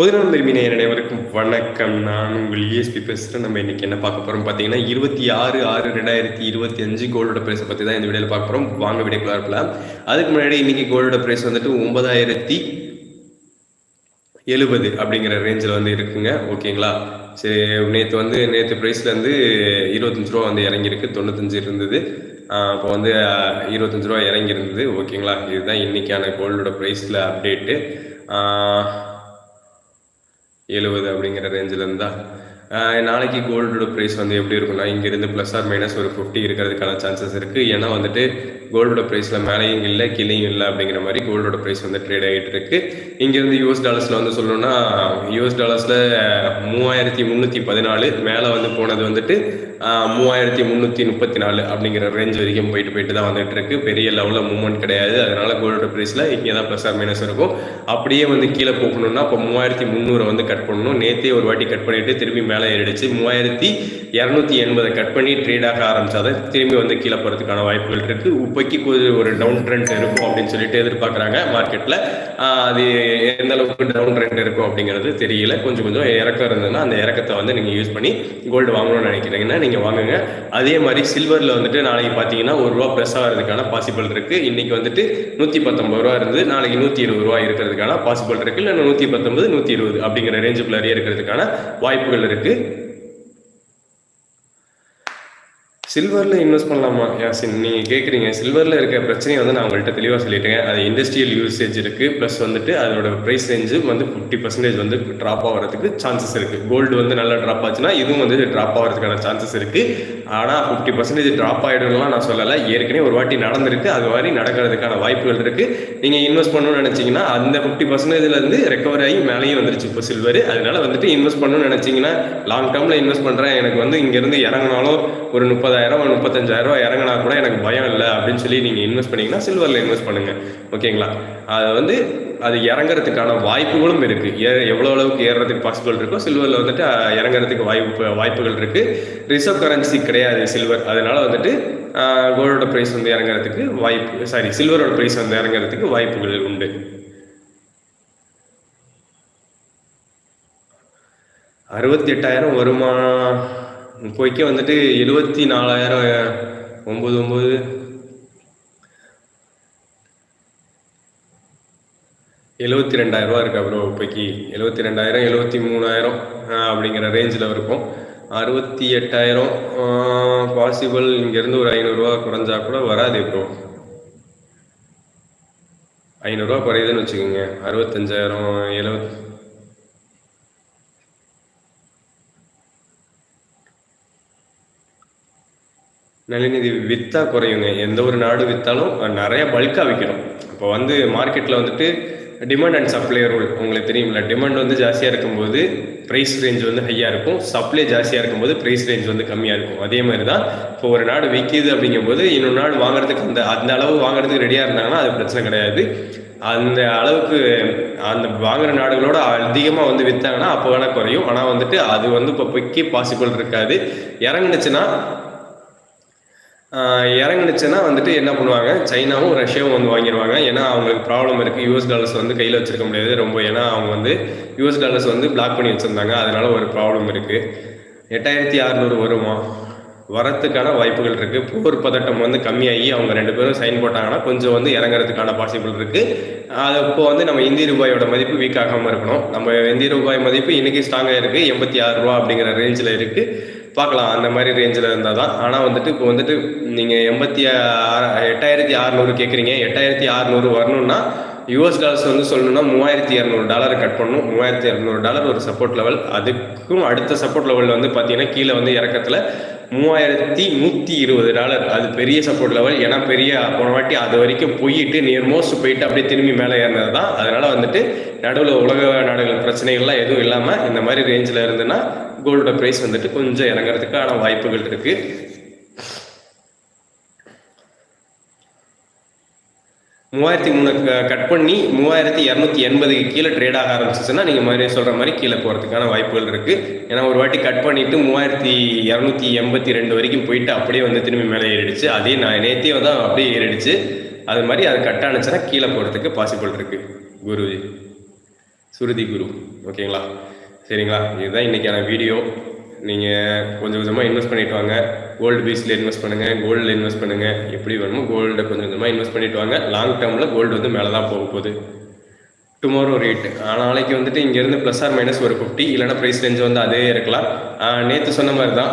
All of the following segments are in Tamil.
பொதுநலம் விரும்பின அனைவருக்கும் வணக்கம். நான் உங்கள் இஎஸ்பி பேசுகிறேன் நம்ம இன்னைக்கு என்ன பார்க்க போகிறோம் பார்த்தீங்கன்னா இருபத்தி ஆறு ஆறு ரெண்டாயிரத்தி இருபத்தி அஞ்சு கோல்டோட பிரைஸை பற்றி தான் இந்த வீடியோவில் பார்க்க போகிறோம் வாங்க வீடியோக்குள்ள இருக்கலாம் அதுக்கு முன்னாடி இன்னைக்கு கோல்டோட பிரைஸ் வந்துட்டு ஒன்பதாயிரத்தி எழுபது அப்படிங்கிற ரேஞ்சில் வந்து இருக்குங்க. ஓகேங்களா சரி நேற்று வந்து நேற்று ப்ரைஸ்லேருந்து இருபத்தஞ்சு ரூபா வந்து இறங்கியிருக்கு. தொண்ணூத்தஞ்சு இருந்தது. இப்போ வந்து இருபத்தஞ்சி இருபத்தஞ்சு ரூபா இறங்கியிருந்தது. ஓகேங்களா இதுதான் இன்னைக்கான கோல்டோட ப்ரைஸில் அப்டேட்டு எழுபது அப்படிங்கிற ரேஞ்சில் இருந்தால் நாளைக்கு கோல்டோட ப்ரைஸ் வந்து எப்படி இருக்கும்னா இங்கேருந்து ப்ளஸ் ஆர் மைனஸ் ஒரு ஃபிஃப்டி இருக்கிறதுக்கான சான்சஸ் இருக்குது ஏன்னா வந்துட்டு கோல்டோட ப்ரைஸில் மேலேயும் இல்லை கீழேயும் இல்லை அப்படிங்கிற மாதிரி கோல்டோட ப்ரைஸ் வந்து ட்ரேட் ஆகிட்டு இருக்கு. இங்கேருந்து யூஎஸ் டாலர்ஸில் வந்து சொல்லணும்னா யூஎஸ் டாலர்ஸில் மூவாயிரத்தி முந்நூற்றி பதினாலு மேலே வந்து போனது வந்துட்டு மூவாயிரத்தி முந்நூற்றி முப்பத்தி நாலு அப்படிங்கிற ரேஞ்ச் வரைக்கும் போயிட்டு போயிட்டு தான் வந்துட்டு இருக்கு. பெரிய லெவலில் மூவ்மெண்ட் கிடையாது. அதனால கோல்டோட ப்ரைஸில் இங்கே தான் ப்ளஸ் ஆர் மைனஸ் இருக்கும். அப்படியே வந்து கீழே போகணும்னா இப்போ மூவாயிரத்தி முந்நூறை வந்து கட் பண்ணணும். நேற்றே ஒரு வாட்டி கட் பண்ணிட்டு திரும்பி மேலே ஏறிடுச்சு மூவாயிரத்தி இரநூத்தி எண்பதை கட் பண்ணி ட்ரேடாக ஆக ஆரம்பிச்சாதான் திரும்பி வந்து கீழே போகிறதுக்கான வாய்ப்புகள் இருக்கு. இப்போக்கி கொஞ்சம் ஒரு டவுன் ட்ரெண்ட் இருக்கும் அப்படின்னு சொல்லிட்டு எதிர்பார்க்குறாங்க. மார்க்கெட்டில் அது எந்த அளவுக்கு டவுன் ட்ரெண்ட் இருக்கும் அப்படிங்கிறது தெரியல. கொஞ்சம் கொஞ்சம் இறக்கம் இருந்ததுன்னா அந்த இறக்கத்தை வந்து நீங்கள் யூஸ் பண்ணி கோல்டு வாங்கணும்னு நினைக்கிறீங்கன்னா நீங்கள் வாங்குங்க. அதே மாதிரி சில்வரில் வந்துட்டு நாளைக்கு பார்த்தீங்கன்னா ஒரு ரூபா ப்ளஸ் ஆகிறதுக்கான பாசிபிள் இருக்குது இன்னைக்கு வந்துட்டு நூற்றி பத்தொம்பது ரூபா இருந்து நாளைக்கு நூற்றி இருபது ரூபா இருக்கிறதுக்கான பாசிபிள் இருக்குது இல்லை நூற்றி பத்தொன்பது நூற்றி இருபது அப்படிங்கிற ரேஞ்சுக்குள்ளே இருக்கிறதுக்கான வாய்ப்புகள் இருக்குது சில்வரில் இன்வெஸ்ட் பண்ணலாமா யாசின்? நீங்கள் கேட்குறீங்க சில்வரில் இருக்க பிரச்சனையை வந்து நான் உங்கள்கிட்ட தெளிவாக சொல்லிட்டேன். அது இண்டஸ்ட்ரியல் யூசேஜ் இருக்குது ப்ளஸ் வந்துட்டு அதோட ப்ரைஸ் ரேஞ்சு வந்து ஃபிஃப்டி பர்சன்டேஜ் வந்து ட்ராப் ஆகிறதுக்கு சான்சஸ் இருக்குது கோல்டு வந்து நல்லா ட்ராப் ஆச்சுன்னா இதுவும் வந்து ட்ராப் ஆகிறதுக்கான சான்சஸ் இருக்குது ஆனால் ஃபிஃப்டி பர்சன்டேஜ் ட்ராப் ஆகிடும்லாம் நான் சொல்லலை. ஏற்கனவே ஒரு வாட்டி நடந்திருக்கு. அது மாதிரி நடக்கிறதுக்கான வாய்ப்புகள் இருக்குது நீங்கள் இன்வெஸ்ட் பண்ணணும்னு நினச்சிங்கன்னா அந்த ஃபிஃப்டி பர்சன்டேஜ்லேருந்து ரெக்கவர் ஆகி மேலேயும் வந்துருச்சு இப்போ சில்வர் அதனால வந்துட்டு இன்வெஸ்ட் பண்ணணும்னு நினச்சிங்கன்னா லாங் டேர்மில் இன்வெஸ்ட் பண்ணுறேன் எனக்கு வந்து இங்கேருந்து இறங்கினாலும் ஒரு முப்பதாயிரம் ஒரு முப்பத்தஞ்சாயிரம் இறங்கினா கூட எனக்கு பயம் இல்லை அப்படின்னு சொல்லி நீங்கள் இன்வெஸ்ட் பண்ணிங்கன்னா சில்வரில் இன்வெஸ்ட் பண்ணுங்கள் ஓகேங்களா? அதை வந்து அது இறங்குறதுக்கான வாய்ப்புகளும் இருக்கு. ஏ எவ்வளோ அளவுக்கு ஏறுறதுக்கு பாசிபிள் இருக்கோ சில்வரில் வந்துட்டு இறங்குறதுக்கு வாய்ப்பு வாய்ப்புகள் இருக்கு. ரிசர்வ் கரன்சி கிடையாது சில்வர் அதனால வந்துட்டு கோல்டோட ப்ரைஸ் வந்து இறங்குறதுக்கு வாய்ப்பு சாரி சில்வரோட ப்ரைஸ் வந்து இறங்குறதுக்கு வாய்ப்புகள் உண்டு. அறுபத்தி எட்டாயிரம் வருமா? இப்போதைக்கு வந்துட்டு எழுபத்தி நாலாயிரம் ஒம்பது ஒம்பது எழுபத்தி ரெண்டாயிரம் ரூபா இருக்கு ப்ரோ இப்போக்கி எழுபத்தி ரெண்டாயிரம் எழுபத்தி மூணாயிரம் அப்படிங்கிற ரேஞ்சில் இருக்கும். அறுபத்தி எட்டாயிரம் பாசிபிள் இங்கேருந்து ஒரு ஐநூறுரூவா குறைஞ்சா கூட வராது ப்ரோ ஐநூறுரூவா குறையுதுன்னு வச்சுக்கோங்க. அறுபத்தஞ்சாயிரம் எழுபத் நளிநிதி வித்தா குறையுங்க. எந்த ஒரு நாடு வித்தாலும் நிறைய பல்காக விற்கணும் இப்போ வந்து மார்க்கெட்டில் வந்துட்டு டிமாண்ட் அண்ட் சப்ளை ரூல் உங்களுக்கு தெரியும்ல டிமாண்ட் வந்து ஜாஸ்தியாக இருக்கும்போது ப்ரைஸ் ரேஞ்ச் வந்து ஹையாக இருக்கும். சப்ளை ஜாஸ்தியாக இருக்கும்போது ப்ரைஸ் ரேஞ்ச் வந்து கம்மியாக இருக்கும். அதே மாதிரி தான் இப்போ ஒரு நாடு விற்கிது அப்படிங்கும்போது இன்னொரு நாடு வாங்குறதுக்கு அந்த அந்த அளவு வாங்குறதுக்கு ரெடியாக இருந்தாங்கன்னா அது பிரச்சனை கிடையாது. அந்த அளவுக்கு அந்த வாங்குற நாடுகளோட அதிகமாக வந்து விற்றாங்கன்னா அப்போ வேணால் குறையும். ஆனால் வந்துட்டு அது வந்து இப்போ பொய்க்கு பாசிபிள் இருக்காது. இறங்குனுச்சுன்னா இறங்குனுச்சுன்னா வந்துட்டு என்ன பண்ணுவாங்க? சைனாவும் ரஷ்யாவும் வந்து வாங்கிடுவாங்க ஏன்னா அவங்களுக்கு ப்ராப்ளம் இருக்குது யூஎஸ் டாலர்ஸ் வந்து கையில் வச்சிருக்க முடியாது ரொம்ப. ஏன்னா அவங்க வந்து யூஎஸ் டாலர்ஸ் வந்து பிளாக் பண்ணி வச்சுருந்தாங்க. அதனால ஒரு ப்ராப்ளம் இருக்குது எட்டாயிரத்தி அறநூறு வருமா? வரத்துக்கான வாய்ப்புகள் இருக்குது போர் பதட்டம் வந்து கம்மியாகி அவங்க ரெண்டு பேரும் சைன் போட்டாங்கன்னா கொஞ்சம் வந்து இறங்குறதுக்கான பாசிபிள் இருக்குது அது இப்போ வந்து நம்ம இந்திய ரூபாயோட மதிப்பு வீக் ஆகாமல் இருக்கணும். நம்ம இந்திய ரூபாய் மதிப்பு இன்றைக்கி ஸ்ட்ராங்காக இருக்குது எண்பத்தி ஆறு ரூபா அப்படிங்கிற ரேஞ்சில் இருக்குது பார்க்கலாம் அந்த மாதிரி ரேஞ்சில் இருந்தால் தான். ஆனால் வந்துட்டு இப்போ வந்துட்டு நீங்கள் எண்பத்தி ஆறு எட்டாயிரத்தி அறநூறு கேட்குறீங்க எட்டாயிரத்தி அறநூறு வரணும்னா யூஎஸ் டாலர்ஸ் வந்து சொல்லணும்னா மூவாயிரத்தி இரநூறு டாலர் கட் பண்ணணும். மூவாயிரத்தி இரநூறு டாலர் ஒரு சப்போர்ட் லெவல் அதுக்கும் அடுத்த சப்போர்ட் லெவல் வந்து பார்த்தீங்கன்னா கீழே வந்து இறக்கத்தில் மூவாயிரத்தி நூற்றி இருபது டாலர். அது பெரிய சப்போர்ட் லெவல் ஏன்னா பெரிய போன வாட்டி அது வரைக்கும் போயிட்டு நியர் மோஸ்ட் போயிட்டு அப்படியே திரும்பி மேலே ஏறினது தான். அதனால வந்துட்டு நடுவில் உலக நாடுகள் பிரச்சனைகள்லாம் எதுவும் இல்லாமல் இந்த மாதிரி ரேஞ்சில் இருந்துன்னா கோல்டோட ப்ரைஸ் வந்துட்டு கொஞ்சம் இறங்குறதுக்கான வாய்ப்புகள் இருக்கு. மூவாயிரத்தி மூணு கட் பண்ணி மூவாயிரத்தி இரநூத்தி எண்பதுக்கு கீழே ட்ரேட் ஆக ஆரம்பிச்சிச்சுன்னா நீங்கள் மாதிரி சொல்கிற மாதிரி கீழே போகிறதுக்கான வாய்ப்புகள் இருக்குது ஏன்னா ஒரு வாட்டி கட் பண்ணிவிட்டு மூவாயிரத்தி இரநூத்தி எண்பத்தி ரெண்டு வரைக்கும் போயிட்டு அப்படியே வந்து திரும்பி மேலே ஏறிடுச்சு. அதே நான் நேற்றே தான் அப்படியே ஏறிடுச்சு. அது மாதிரி அது கட் ஆனிச்சுன்னா கீழே போகிறதுக்கு பாசிபிள் இருக்குது குருஜி சுருதி குரு. ஓகேங்களா? சரிங்களா? இதுதான் இன்றைக்கான வீடியோ நீங்கள் கொஞ்சம் கொஞ்சமாக இன்வெஸ்ட் பண்ணிவிட்டு வாங்க. கோல்டு பீஸில் இன்வெஸ்ட் பண்ணுங்கள் கோல்டில் இன்வெஸ்ட் பண்ணுங்கள் எப்படி வேணுமோ கோல்டை கொஞ்சம் கொஞ்சமாக இன்வெஸ்ட் பண்ணிட்டு வாங்க. லாங் டேர்மில் கோல்டு வந்து மேலே தான் போக போகுது. டுமாரோ ரேட் நாளைக்கு வந்துட்டு இங்கேருந்து ப்ளஸ் ஆர் மைனஸ் ஒரு ஃபிஃப்டி இல்லைனா ப்ரைஸ் ரேஞ்ச் வந்து அதே இருக்கலாம். நேற்று சொன்ன மாதிரி தான்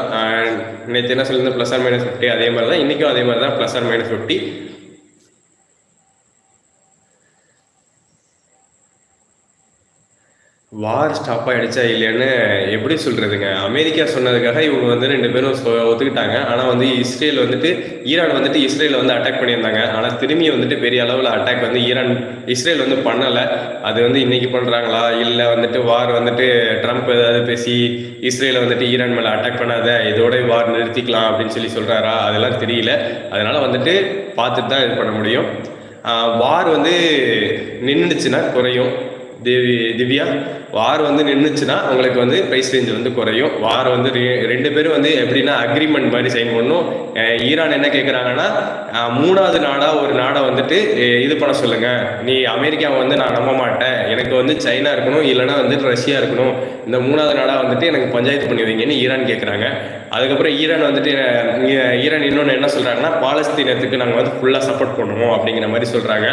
நேற்று என்ன சொல்லியிருந்தேன் ப்ளஸ் ஆர் மைனஸ் ஃபிஃப்டி அதே மாதிரி தான் இன்றைக்கும் அதே மாதிரி தான் plus or minus fifty war stop ஆகிடுச்சா இல்லையான்னு எப்படி சொல்கிறதுங்க அமெரிக்கா சொன்னதுக்காக இவங்க வந்து ரெண்டு பேரும் ஒத்துக்கிட்டாங்க. ஆனால் வந்து இஸ்ரேல் வந்துட்டு ஈரான் வந்துட்டு இஸ்ரேலில் வந்து அட்டாக் பண்ணியிருந்தாங்க. ஆனால் திரும்பி வந்துட்டு பெரிய அளவில் அட்டாக் வந்து ஈரான் இஸ்ரேல் வந்து பண்ணலை. அது வந்து இன்றைக்கி பண்ணுறாங்களா இல்லை வந்துட்டு வார் வந்துட்டு ட்ரம்ப் ஏதாவது பேசி இஸ்ரேலை வந்துட்டு ஈரான் மேலே அட்டாக் பண்ணாத இதோட வார் நிறுத்திக்கலாம் அப்படின்னு சொல்லி சொல்கிறாரா அதெல்லாம் தெரியல. அதனால் வந்துட்டு பார்த்துட்டு தான் இது பண்ண முடியும். வார் வந்து நின்றுச்சுன்னா குறையும். தேவி திவ்யா வார் வந்து நின்றுச்சுன்னா உங்களுக்கு வந்து ப்ரைஸ் ரேஞ்ச் வந்து குறையும். வார் வந்து ரெண்டு பேரும் வந்து எப்படின்னா அக்ரிமெண்ட் மாதிரி சைன் பண்ணும் ஈரான் என்ன கேட்குறாங்கன்னா மூணாவது நாடாக ஒரு நாடை வந்துட்டு இது பண்ண சொல்லுங்கள் நீ அமெரிக்காவை வந்து நான் நம்ப மாட்டேன். எனக்கு வந்து சைனா இருக்கணும் இல்லைனா வந்துட்டு ரஷ்யா இருக்கணும். இந்த மூணாவது நாடாக வந்துட்டு எனக்கு பஞ்சாயத்து பண்ணி வைங்கன்னு ஈரான் கேட்குறாங்க அதுக்கப்புறம் ஈரான் வந்துட்டு ஈரான் இன்னொன்று என்ன சொல்கிறாங்கன்னா பாலஸ்தீனத்துக்கு நாங்கள் வந்து ஃபுல்லாக சப்போர்ட் பண்ணுவோம் அப்படிங்கிற மாதிரி சொல்கிறாங்க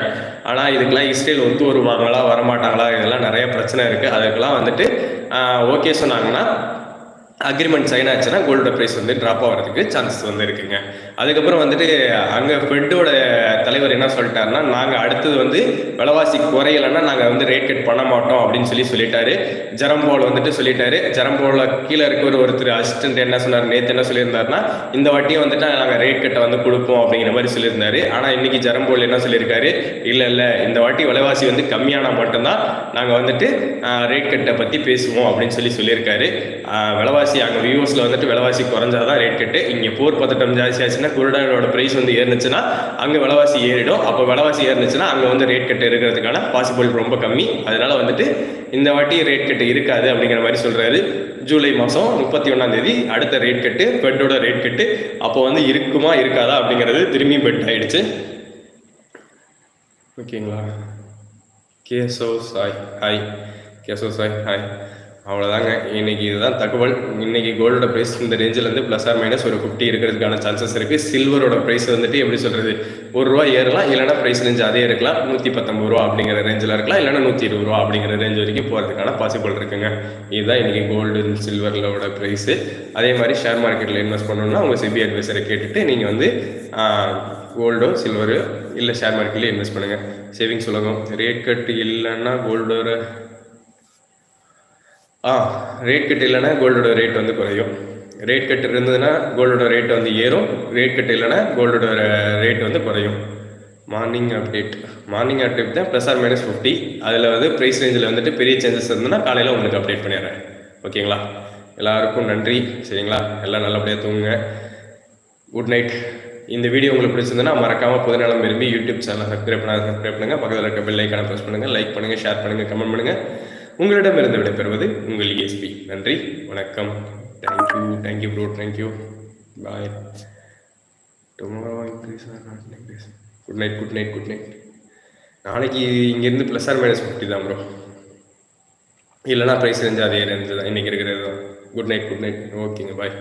ஆனால் இதுக்கெல்லாம் இஸ்ரேல் ஒத்து வருவாங்களா வரமாட்டாங்களா எல்லாம் நிறைய பிரச்சனை இருக்குது அதுக்கெல்லாம் வந்துட்டு ஓகே சொன்னாங்கன்னா அக்ரிமெண்ட் சைன் ஆச்சுன்னா கோல்டோட ப்ரைஸ் வந்து ட்ராப் ஆகிறதுக்கு சான்சஸ் வந்து இருக்குங்க. அதுக்கப்புறம் வந்துட்டு அங்கே ஃபெட்டோட தலைவர் என்ன சொல்லிட்டாருன்னா நாங்கள் அடுத்தது வந்து விலைவாசி குறையலைன்னா நாங்கள் வந்து ரேட் கட் பண்ண மாட்டோம் அப்படின்னு சொல்லி சொல்லிட்டாரு. ஜெரம்போல் வந்துட்டு சொல்லிட்டாரு. ஜெரம்போல கீழே இருக்கிற ஒரு ஒருத்தர் அசிஸ்டன்ட் என்ன சொன்னார் நேற்று என்ன சொல்லியிருந்தாருன்னா இந்த வாட்டியும் வந்துட்டு நாங்கள் ரேட் கட்டை வந்து கொடுப்போம் அப்படிங்கிற மாதிரி சொல்லியிருந்தாரு. ஆனால் இன்னைக்கு ஜெரம்போல் என்ன சொல்லியிருக்காரு இல்லை இல்லை இந்த வாட்டி விலைவாசி வந்து கம்மியானால் மட்டும்தான் நாங்கள் வந்துட்டு ரேட் கட்டை பற்றி பேசுவோம் அப்படின்னு சொல்லி சொல்லியிருக்காரு. விலைவாசி அங்கே வியூஸில் வந்துட்டு விலைவாசி குறைஞ்சாதான் ரேட் கட்டு. இங்கே போர் பதட்டம் ஜாஸ்தி ஆச்சுன்னா குருடானோட ப்ரைஸ் வந்து ஏறிச்சுன்னா அங்கே விலைவாசி ஏறிடும். அப்போ விலைவாசி ஏறிச்சுன்னா அங்கே வந்து ரேட் கட்டு இருக்கிறதுக்கான பாசிபிள் ரொம்ப கம்மி. அதனால வந்துட்டு இந்த வாட்டி ரேட் கட்டு இருக்காது அப்படிங்கிற மாதிரி சொல்கிறாரு ஜூலை மாதம் முப்பத்தி ஒன்றாம் தேதி அடுத்த ரேட் கட்டு பெட்டோட ரேட் கட்டு. அப்போ வந்து இருக்குமா இருக்காதா அப்படிங்கிறது திரும்பி பெட் ஆயிடுச்சு. ஓகேங்களா? கேசோ சாய் ஹாய் கேசோ சாய் ஹாய் அவ்வளோதாங்க இன்றைக்கி இதுதான் தகவல். இன்றைக்கி கோல்டோட ப்ரைஸ் இந்த ரேஞ்சிலேருந்து ப்ளஸ் ஆர் மைனஸ் ஒரு ஃபிஃப்டி இருக்கிறதுக்கான சான்சஸ் இருக்குது சில்வரோட ப்ரைஸ் வந்துட்டு எப்படி சொல்கிறது ஒரு ரூபா ஏறலாம் இல்லைனா ப்ரைஸ் ரேஞ்ச் அதே இருக்கலாம். நூற்றி பத்தொம்பது ரூபா அப்படிங்கிற ரேஞ்சில் இருக்கலாம் இல்லைனா நூற்றி இருபது ரூபா அப்படிங்கிற ரேஞ்ச் வரைக்கும் போகிறதுக்கான பாசிபிள் இருக்குங்க. இதுதான் இன்றைக்கி கோல்டு சில்வரோட ப்ரைஸு அதே மாதிரி ஷேர் மார்க்கெட்டில் இன்வெஸ்ட் பண்ணணும்னா உங்கள் சிபி அட்வைசரை கேட்டுட்டு நீங்கள் வந்து கோல்டோ சில்வரு இல்லை ஷேர் மார்க்கெட்லேயே இன்வெஸ்ட் பண்ணுங்கள் சேவிங்ஸ் உலகம். ரேட் கட் இல்லைன்னா கோல்டோட ஆ ரேட் கட் இல்லைன்னா கோல்டோட ரேட் வந்து குறையும். ரேட் கட் இருந்ததுன்னா கோல்டோட ரேட் வந்து ஏறும். ரேட் கட் இல்லைன்னா கோல்டோட ரேட் வந்து குறையும். மார்னிங் அப்டேட் மார்னிங் அப்டேட் தான் ப்ளஸ் ஆர் மைனஸ் ஃபிஃப்டி அதில் வந்து ப்ரைஸ் ரேஞ்சில் வந்துட்டு பெரிய சேஞ்சஸ் இருந்ததுன்னா காலையில் உங்களுக்கு அப்டேட் பண்ணிடுறேன். ஓகேங்களா எல்லாருக்கும் நன்றி. சரிங்களா? எல்லாம் நல்லபடியாக தூங்குங்க. குட் நைட் இந்த வீடியோ உங்களுக்கு பிடிச்சிருந்ததுன்னா மறக்காமல் புதுநலம் விரும்பி யூடியூப் சேனல் சப்ஸ்கிரைப் பண்ணால் சப்ஸ்கிரைப் பண்ணுங்கள் பக்கத்தில் இருக்க பெல் ஐக்கான ப்ரெஸ் பண்ணுங்கள் லைக் பண்ணுங்கள் ஷேர் பண்ணுங்கள் கமெண்ட் பண்ணுங்கள் உங்களிடமிருந்து விடைபெறுவது உங்கள் இஎஸ்பி நன்றி வணக்கம். Thank you thank you bro thank you bye tomorrow increase good night good night good night நாளைக்கு இங்கேருந்து ப்ளஸ் ஆர் மைனஸ் ஃபிஃப்டி தான் ப்ரோ இல்லைனா ப்ரைஸ் ரேஞ்ச் அதே ரேஞ்சு தான். இன்றைக்கி இருக்கிறது தான். குட் நைட் குட் நைட் ஓகேங்க பாய்